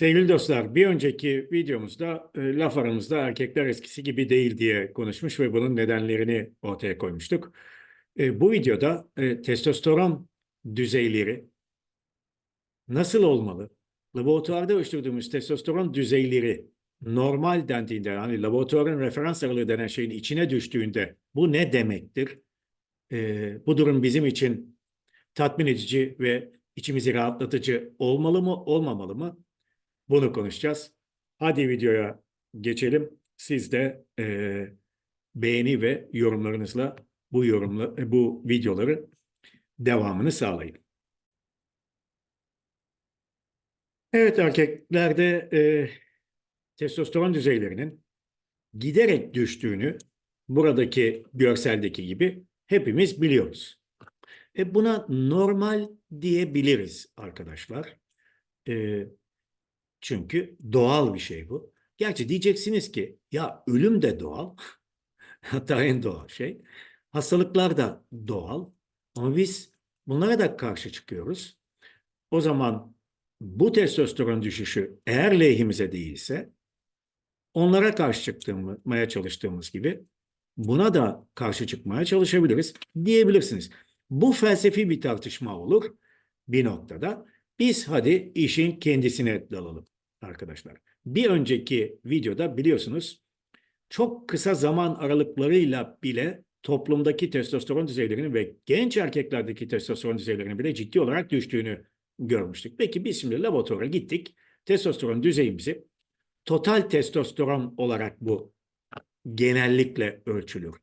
Sevgili dostlar, bir önceki videomuzda e, laf aramızda erkekler eskisi gibi değil diye konuşmuş ve bunun nedenlerini ortaya koymuştuk. E, bu videoda e, testosteron düzeyleri nasıl olmalı? Laboratuvarda ölçtürdüğümüz testosteron düzeyleri normal dendiğinde, hani laboratuvarın referans aralığı denen şeyin içine düştüğünde bu ne demektir? E, bu durum bizim için tatmin edici ve içimizi rahatlatıcı olmalı mı, olmamalı mı? Bunu konuşacağız. Hadi videoya geçelim. Siz de eee, beğeni ve yorumlarınızla bu yorumla bu videoları devamını sağlayın. Evet erkeklerde eee, testosteron düzeylerinin giderek düştüğünü buradaki görseldeki gibi hepimiz biliyoruz. E buna normal diyebiliriz arkadaşlar. Eee çünkü doğal bir şey bu. Gerçi diyeceksiniz ki ya ölüm de doğal. Hatta en doğal şey. Hastalıklar da doğal. Ama biz bunlara da karşı çıkıyoruz. O zaman bu testosteron düşüşü eğer lehimize değilse onlara karşı çıkmaya çalıştığımız gibi buna da karşı çıkmaya çalışabiliriz diyebilirsiniz. Bu felsefi bir tartışma olur bir noktada. Biz hadi işin kendisine dalalım arkadaşlar. Bir önceki videoda biliyorsunuz çok kısa zaman aralıklarıyla bile toplumdaki testosteron düzeylerinin ve genç erkeklerdeki testosteron düzeylerinin bile ciddi olarak düştüğünü görmüştük. Peki biz şimdi laboratuvara gittik. Testosteron düzeyimizi total testosteron olarak bu genellikle ölçülür.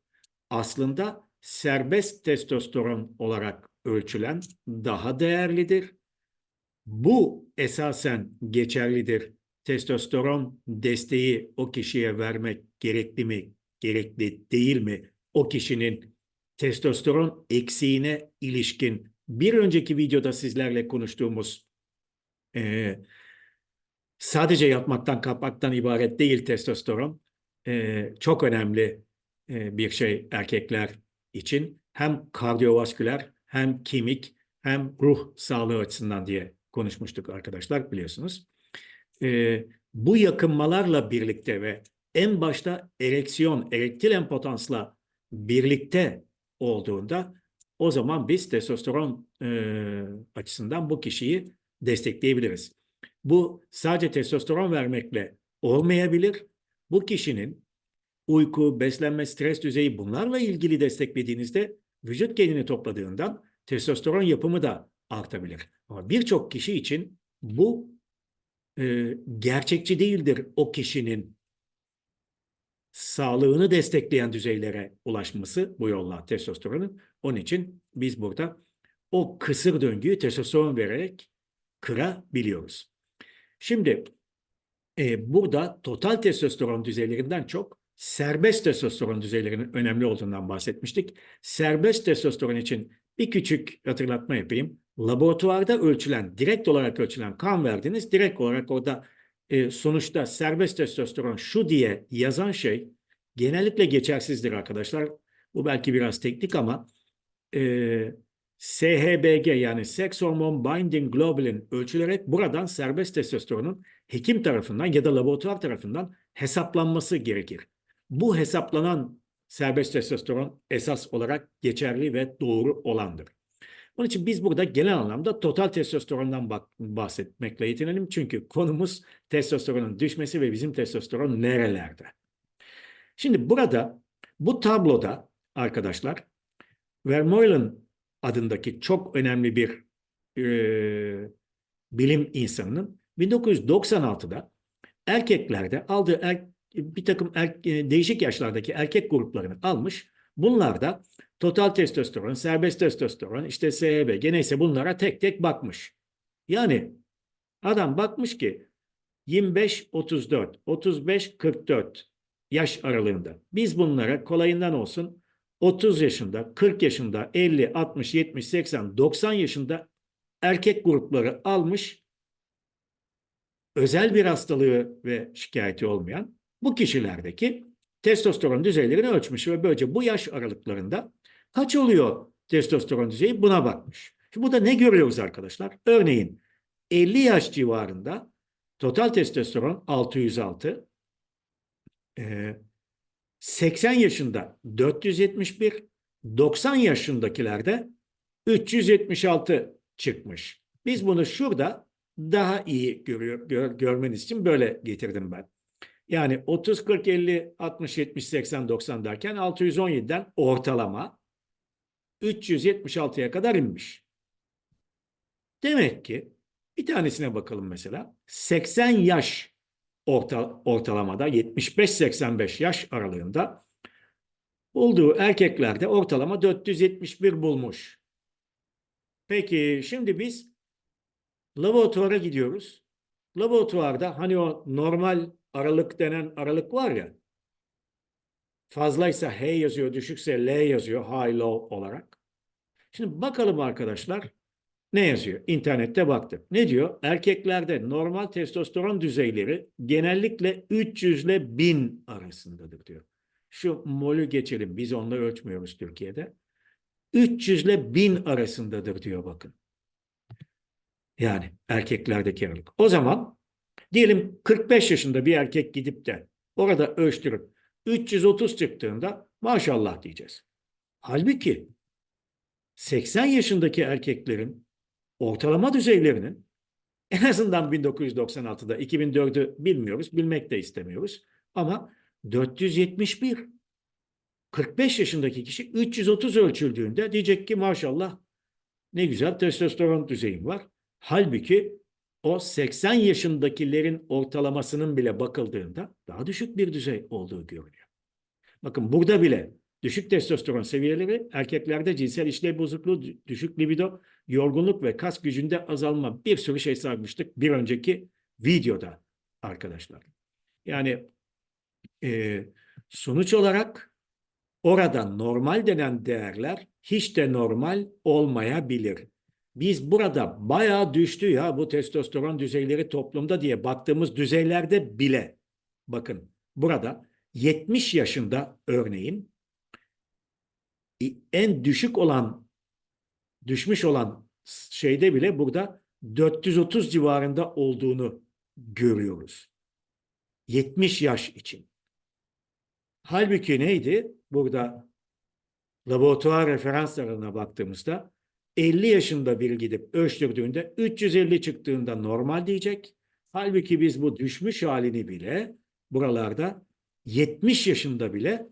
Aslında serbest testosteron olarak ölçülen daha değerlidir. Bu esasen geçerlidir. Testosteron desteği o kişiye vermek gerekli mi, gerekli değil mi? O kişinin testosteron eksiğine ilişkin bir önceki videoda sizlerle konuştuğumuz e, sadece yatmaktan kalkmaktan ibaret değil testosteron. E, çok önemli e, bir şey erkekler için. Hem kardiyovasküler hem kemik hem ruh sağlığı açısından diye konuşmuştuk arkadaşlar biliyorsunuz. Ee, bu yakınmalarla birlikte ve en başta ereksiyon, erektil empotansla birlikte olduğunda o zaman biz testosteron e, açısından bu kişiyi destekleyebiliriz. Bu sadece testosteron vermekle olmayabilir. Bu kişinin uyku, beslenme, stres düzeyi bunlarla ilgili desteklediğinizde vücut kendini topladığından testosteron yapımı da artabilir. Ama birçok kişi için bu e, gerçekçi değildir o kişinin sağlığını destekleyen düzeylere ulaşması bu yolla testosteronun. Onun için biz burada o kısır döngüyü testosteron vererek kırabiliyoruz. Şimdi e, burada total testosteron düzeylerinden çok serbest testosteron düzeylerinin önemli olduğundan bahsetmiştik. Serbest testosteron için bir küçük hatırlatma yapayım. Laboratuvarda ölçülen, direkt olarak ölçülen kan verdiniz. Direkt olarak orada e, sonuçta serbest testosteron şu diye yazan şey genellikle geçersizdir arkadaşlar. Bu belki biraz teknik ama e, SHBG yani Sex Hormone Binding Globulin ölçülerek buradan serbest testosteronun hekim tarafından ya da laboratuvar tarafından hesaplanması gerekir. Bu hesaplanan serbest testosteron esas olarak geçerli ve doğru olandır. Onun için biz burada genel anlamda total testosterondan bahsetmekle yetinelim. Çünkü konumuz testosteronun düşmesi ve bizim testosteron nerelerde? Şimdi burada bu tabloda arkadaşlar Vermeulen adındaki çok önemli bir e, bilim insanının 1996'da erkeklerde aldığı er, bir takım er, değişik yaşlardaki erkek gruplarını almış. Bunlarda total testosteron, serbest testosteron, işte SHB, neyse bunlara tek tek bakmış. Yani adam bakmış ki 25-34, 35-44 yaş aralığında. Biz bunlara kolayından olsun 30 yaşında, 40 yaşında, 50, 60, 70, 80, 90 yaşında erkek grupları almış özel bir hastalığı ve şikayeti olmayan bu kişilerdeki testosteron düzeylerini ölçmüş ve böylece bu yaş aralıklarında kaç oluyor testosteron düzeyi buna bakmış. Şimdi burada ne görüyoruz arkadaşlar? Örneğin 50 yaş civarında Total testosteron 606. Ee, 80 yaşında 471, 90 yaşındakilerde 376 çıkmış. Biz bunu şurada daha iyi görüyor, gör- görmeniz için böyle getirdim ben. Yani 30, 40, 50, 60, 70, 80, 90 derken 617'den ortalama 376'ya kadar inmiş. Demek ki bir tanesine bakalım mesela. 80 yaş orta, ortalamada 75-85 yaş aralığında olduğu erkeklerde ortalama 471 bulmuş. Peki şimdi biz laboratuvara gidiyoruz. Laboratuvarda hani o normal aralık denen aralık var ya fazlaysa H yazıyor, düşükse L yazıyor high low olarak. Şimdi bakalım arkadaşlar ne yazıyor? İnternette baktık. Ne diyor? Erkeklerde normal testosteron düzeyleri genellikle 300 ile 1000 arasındadır diyor. Şu molü geçelim. Biz onunla ölçmüyoruz Türkiye'de. 300 ile 1000 arasındadır diyor bakın. Yani erkeklerdeki aralık. O zaman diyelim 45 yaşında bir erkek gidip de orada ölçtürüp 330 çıktığında maşallah diyeceğiz. Halbuki 80 yaşındaki erkeklerin ortalama düzeylerinin en azından 1996'da 2004'ü bilmiyoruz, bilmek de istemiyoruz. Ama 471 45 yaşındaki kişi 330 ölçüldüğünde diyecek ki maşallah ne güzel testosteron düzeyim var. Halbuki o 80 yaşındakilerin ortalamasının bile bakıldığında daha düşük bir düzey olduğu görülüyor. Bakın burada bile düşük testosteron seviyeleri erkeklerde cinsel işlev bozukluğu, düşük libido, yorgunluk ve kas gücünde azalma bir sürü şey saymıştık bir önceki videoda arkadaşlar. Yani e, sonuç olarak orada normal denen değerler hiç de normal olmayabilir. Biz burada bayağı düştü ya bu testosteron düzeyleri toplumda diye baktığımız düzeylerde bile bakın burada 70 yaşında örneğin en düşük olan düşmüş olan şeyde bile burada 430 civarında olduğunu görüyoruz. 70 yaş için. Halbuki neydi? Burada laboratuvar referanslarına baktığımızda 50 yaşında biri gidip ölçtürdüğünde 350 çıktığında normal diyecek. Halbuki biz bu düşmüş halini bile buralarda 70 yaşında bile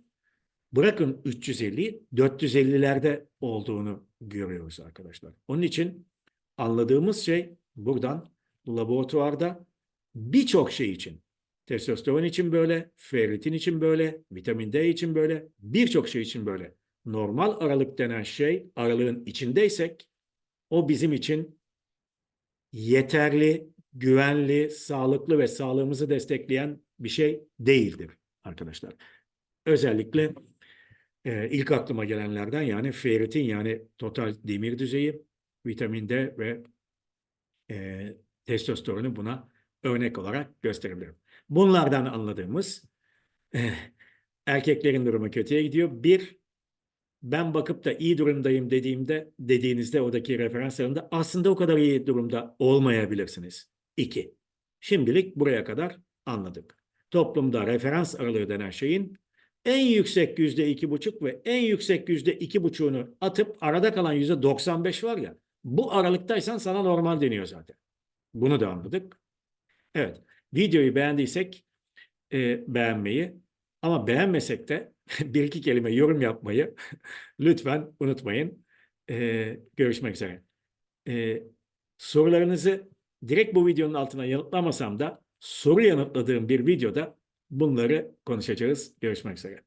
bırakın 350 450'lerde olduğunu görüyoruz arkadaşlar. Onun için anladığımız şey buradan laboratuvarda birçok şey için testosteron için böyle, ferritin için böyle, vitamin D için böyle, birçok şey için böyle. Normal aralık denen şey aralığın içindeysek o bizim için yeterli, güvenli, sağlıklı ve sağlığımızı destekleyen bir şey değildir arkadaşlar. Özellikle e, ilk aklıma gelenlerden yani ferritin yani total demir düzeyi, vitamin D ve e, testosteronu buna örnek olarak gösterebilirim. Bunlardan anladığımız eh, erkeklerin durumu kötüye gidiyor. Bir, ben bakıp da iyi durumdayım dediğimde, dediğinizde oradaki referanslarında aslında o kadar iyi durumda olmayabilirsiniz. İki, şimdilik buraya kadar anladık. Toplumda referans aralığı denen şeyin en yüksek yüzde iki buçuk ve en yüksek yüzde iki buçuğunu atıp arada kalan yüzde 95 var ya, bu aralıktaysan sana normal deniyor zaten. Bunu da anladık. Evet. Videoyu beğendiysek e, beğenmeyi ama beğenmesek de bir iki kelime yorum yapmayı lütfen unutmayın. E, görüşmek üzere. E, sorularınızı direkt bu videonun altına yanıtlamasam da soru yanıtladığım bir videoda bunları konuşacağız. Görüşmek üzere.